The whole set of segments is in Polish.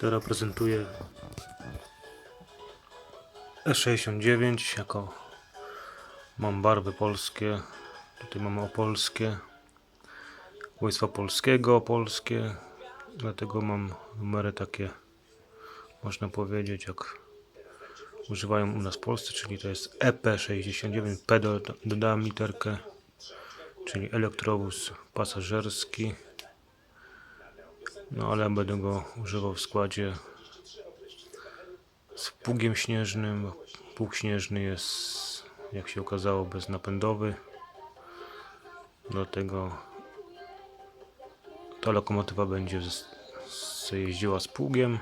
Teraz prezentuję E69 jako mam barwy polskie. Tutaj mamy opolskie. Wojska polskiego, opolskie. Dlatego mam numery takie, można powiedzieć, jak używają u nas w Polsce, czyli to jest EP69. P do- dodałem literkę, czyli elektrowóz pasażerski. No ale będę go używał w składzie z pługiem śnieżnym. Pług śnieżny jest, jak się okazało, beznapędowy. Dlatego ta lokomotywa będzie jeździła z pługiem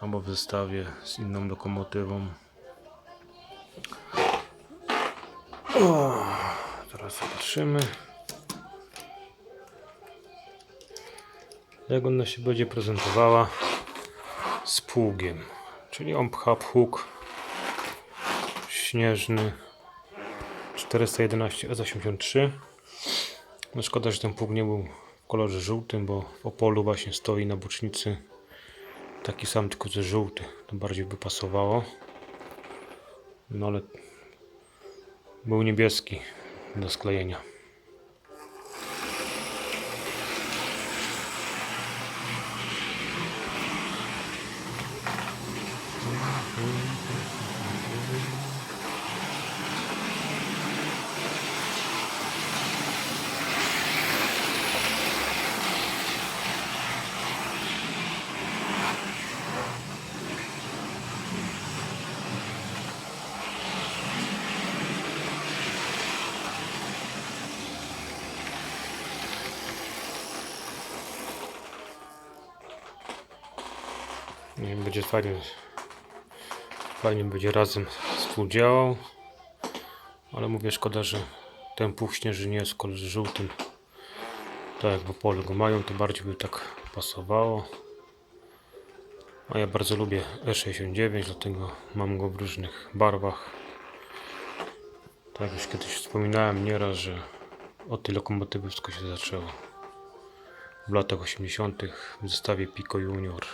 albo w zestawie z inną lokomotywą. O, teraz zobaczymy. Jak ona się będzie prezentowała z pługiem. Czyli on pcha pług śnieżny 411 E83. No szkoda, że ten pług nie był w kolorze żółtym, bo w Opolu właśnie stoi na bocznicy taki sam, tylko że żółty. To bardziej by pasowało. No ale był niebieski do sklejenia. Nie będzie fajnie. Fajnie będzie razem współdziałał. Ale mówię, szkoda, że ten pług śnieży nie jest w kolorze żółtym. Tak jak w Opolu go mają, to bardziej by tak pasowało. A ja bardzo lubię E69, dlatego mam go w różnych barwach. Tak już kiedyś wspominałem nieraz, że od tej lokomotywy wszystko się zaczęło. W latach 80. w zestawie Pico Junior.